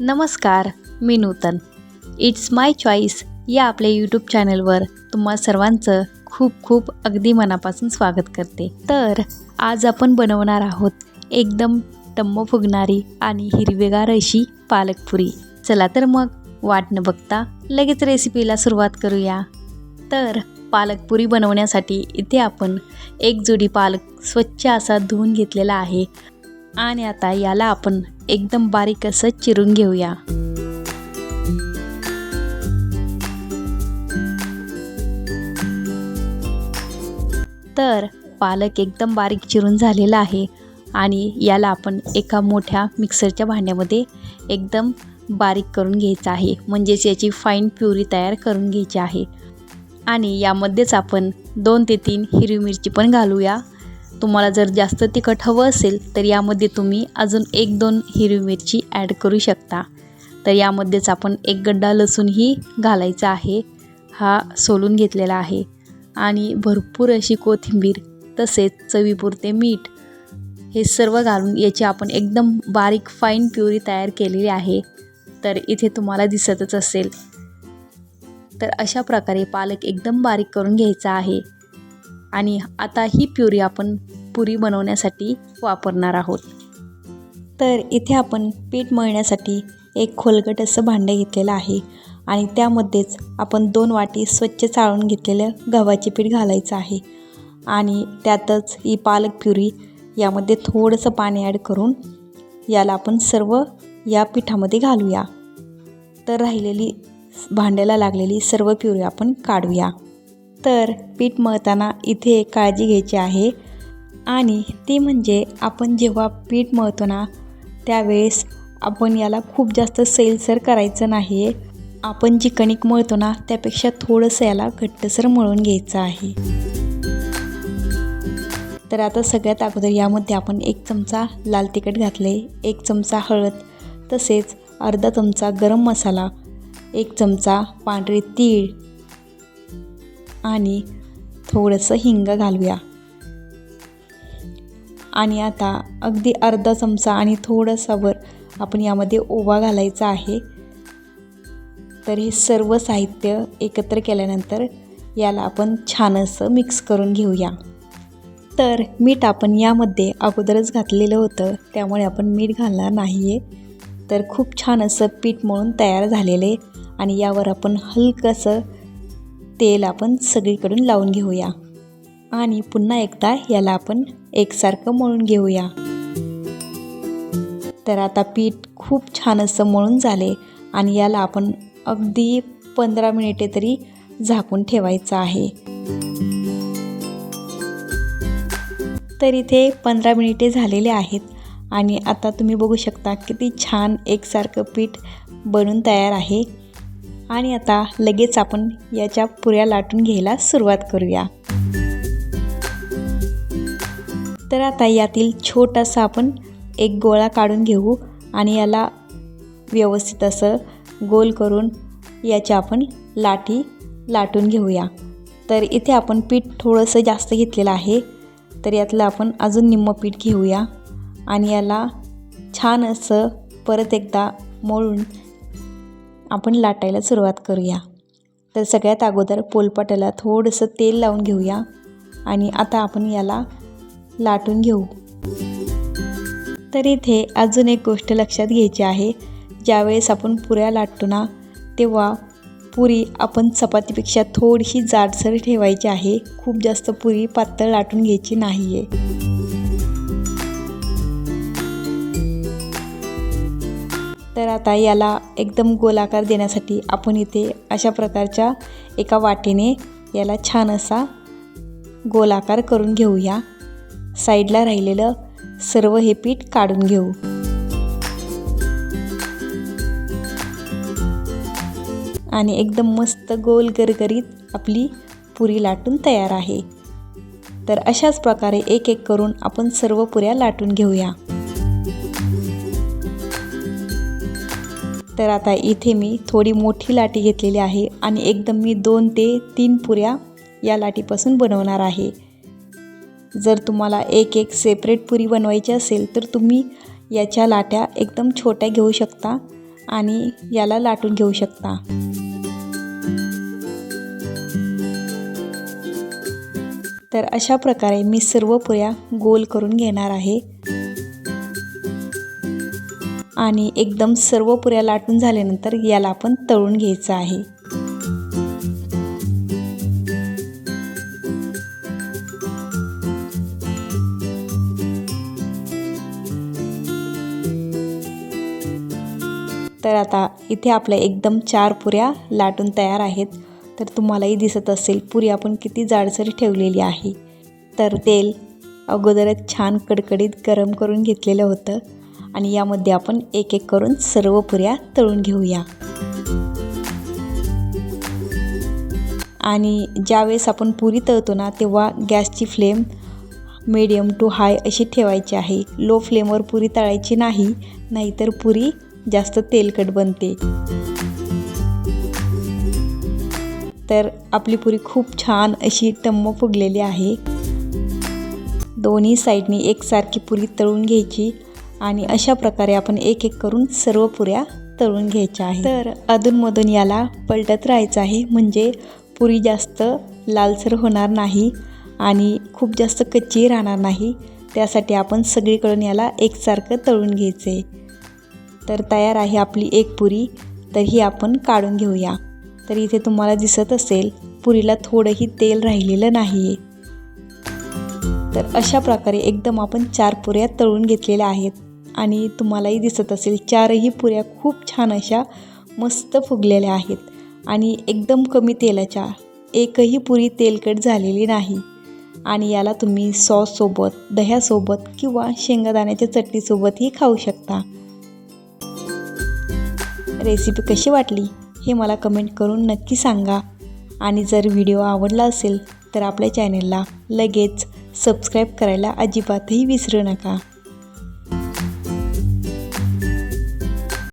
नमस्कार मी नूतन. It's my choice या आपल्या यूट्यूब चॅनलवर तुम्हा सर्वांचं खूप खूप अगदी मनापासून स्वागत करते. तर आज आपण बनवणार आहोत एकदम टम्म फुगणारी आणि हिरवेगार अशी पालकपुरी. चला तर मग वाट न बघता लगेच रेसिपीला सुरुवात करूया. तर पालकपुरी बनवण्यासाठी इथे आपण एक जोडी पालक स्वच्छ असा धुवून घेतलेला आहे. आणि आता याला आपण एकदम बारीक असं चिरून घेऊया. तर पालक एकदम बारीक चिरून झालेला आहे आणि याला आपण एका मोठ्या मिक्सरच्या भांड्यामध्ये एकदम बारीक करून घ्यायचं आहे. म्हणजेच याची फाईन प्युरी तयार करून घ्यायची आहे. आणि यामध्येच आपण दोन ते तीन हिरवी मिरची पण घालूया. तुम्हाला जर जास्त तिखट हवं असेल तर यामध्ये तुम्ही अजून एक दोन हिरवी मिरची ॲड करू शकता. तर यामध्येच आपण एक गड्डा लसूणही घालायचा आहे. हा सोलून घेतलेला आहे. आणि भरपूर अशी कोथिंबीर तसेच चवीपुरते मीठ हे सर्व घालून याची आपण एकदम बारीक फाईन प्युरी तयार केलेली आहे. तर इथे तुम्हाला दिसतच असेल. तर अशा प्रकारे पालक एकदम बारीक करून घ्यायचा आहे. आणि आता ही प्युरी आपण पुरी बनवण्यासाठी वापरणार आहोत. तर इथे आपण पीठ मळण्यासाठी एक खोलगट असं भांडं घेतलेलं आहे आणि त्यामध्येच आपण दोन वाटी स्वच्छ चाळून घेतलेलं गव्हाचे पीठ घालायचं आहे आणि त्यातच ही पालक प्युरी यामध्ये थोडंसं पाणी ॲड करून याला आपण सर्व या पिठामध्ये घालूया. तर राहिलेली भांड्याला लागलेली सर्व प्युरी आपण काढूया. तर पीठ मळताना इथे काळजी घ्यायची आहे. आणि ते म्हणजे आपण जेव्हा पीठ मळतो ना त्यावेळेस आपण याला खूप जास्त सैलसर करायचं नाही आहे आपण जी कणिक मळतो ना त्यापेक्षा थोडंसं याला घट्टसर मळून घ्यायचं आहे. तर आता सगळ्यात अगोदर यामध्ये आपण एक चमचा लाल तिखट घातले एक चमचा हळद तसेच अर्धा चमचा गरम मसाला एक चमचा पांढरे तीळ आणि थोडंसं हिंग घालूया. आणि आता अगदी अर्धा चमचा आणि थोडासा वर आपण यामध्ये ओवा घालायचा आहे. तर हे सर्व साहित्य एकत्र केल्यानंतर याला आपण छान असं मिक्स करून घेऊया. तर मीठ आपण यामध्ये अगोदरच घातलेलं होतं त्यामुळे आपण मीठ घालणार नाही आहे तर खूप छान असं पीठ म्हणून तयार झालेलं आहे आणि यावर आपण हलकंसं तेल आपण सगळीकडून लावून घेऊया. आणि पुन्हा एकदा याला आपण एकसारखं मळून घेऊया. तर आता पीठ खूप छान असं मळून झाले आणि याला आपण अगदी पंधरा मिनिटे तरी झाकून ठेवायचं आहे. तर इथे पंधरा मिनिटे झालेले आहेत आणि आता तुम्ही बघू शकता किती छान एकसारखं पीठ बनून तयार आहे. आणि आता लगेच आपण याच्या पुऱ्या लाटून घ्यायला सुरुवात करूया. तर आता यातील छोटासा आपण एक गोळा काढून घेऊ आणि याला व्यवस्थित असं गोल करून याच्या आपण लाठी लाटून घेऊया. तर इथे आपण पीठ थोडंसं जास्त घेतलेलं आहे. तर यातलं आपण अजून निम्म पीठ घेऊया आणि याला छान असं परत एकदा मळून आपण लाटायला सुरुवात करूया. तर सगळ्यात अगोदर पोलपाटाला थोडंसं तेल लावून घेऊया आणि आता आपण याला लाटून घेऊ. तर इथे अजून एक गोष्ट लक्षात घ्यायची आहे. ज्यावेळेस आपण पुऱ्या लाटतो ना तेव्हा पुरी आपण चपातीपेक्षा थोडीशी जाडसर ठेवायची आहे. खूप जास्त पुरी पातळ लाटून घ्यायची नाही आहे तर आता याला एकदम गोलाकार देण्यासाठी आपण इथे अशा प्रकारच्या एका वाटीने याला छान असा गोलाकार करून घेऊया. साईडला राहिलेलं सर्व हे पीठ काढून घेऊ. आणि एकदम मस्त गोल गरगरीत आपली पुरी लाटून तयार आहे. तर अशाच प्रकारे एक एक करून आपण सर्व पुऱ्या लाटून घेऊया. तर आता इथे मी थोडी मोठी लाटी घेतलेली आहे आणि एकदम मी दोन ते तीन पुऱ्या या लाटीपासून बनवणार आहे. जर तुम्हाला एक एक सेपरेट पुरी बनवायची असेल तर तुम्ही याच्या लाट्या एकदम छोट्या घेऊ शकता आणि याला लाटून घेऊ शकता. तर अशा प्रकारे मी सर्व पुऱ्या गोल करून घेणार आहे. आणि एकदम सर्व पुऱ्या लाटून झाल्यानंतर याला आपण तळून घ्यायचं आहे. तर आता इथे आपल्या एकदम चार पुऱ्या लाटून तयार आहेत. तर तुम्हालाही दिसत असेल पुरी आपण किती जाडसर ठेवलेली आहे. तर तेल अगोदरच छान कडकडीत गरम करून घेतलेलं होतं आणि यामध्ये आपण एक एक करून सर्व पुऱ्या तळून घेऊया. आणि ज्यावेळेस आपण पुरी तळतो ना तेव्हा गॅसची फ्लेम मीडियम टू हाय अशी ठेवायची आहे. लो फ्लेमवर पुरी तळायची नाही नाहीतर पुरी जास्त तेलकट बनते. तर आपली पुरी खूप छान अशी टम्म फुगलेली आहे. दोन्ही साईडनी एकसारखी पुरी तळून घ्यायची आणि अशा प्रकारे आपण एक एक करून सर्व पुऱ्या तळून घ्यायच्या आहे तर अधूनमधून याला पलटत राहायचं आहे म्हणजे पुरी जास्त लालसर होणार नाही आणि खूप जास्त कच्ची राहणार नाही. त्यासाठी आपण सगळीकडून याला एकसारखं तळून घ्यायचं आहे तर तयार आहे आपली एक पुरी तर ही आपण काढून घेऊया. तर इथे तुम्हाला दिसत असेल पुरीला थोडंही तेल राहिलेलं नाही आहे तर अशा प्रकारे एकदम आपण चार पुऱ्या तळून घेतलेल्या आहेत. आणि तुम्हालाही दिसत असेल चारही पुऱ्या खूप छान अशा मस्त फुगलेल्या आहेत. आणि एकदम कमी तेलाच्या एकही पुरी तेलकट झालेली नाही. आणि याला तुम्ही सॉससोबत दह्यासोबत किंवा शेंगादाण्याच्या चटणीसोबतही खाऊ शकता. रेसिपी कशी वाटली हे मला कमेंट करून नक्की सांगा. आणि जर व्हिडिओ आवडला असेल तर आपल्या चॅनेलला लगेच सबस्क्राईब करायला अजिबातही विसरू नका.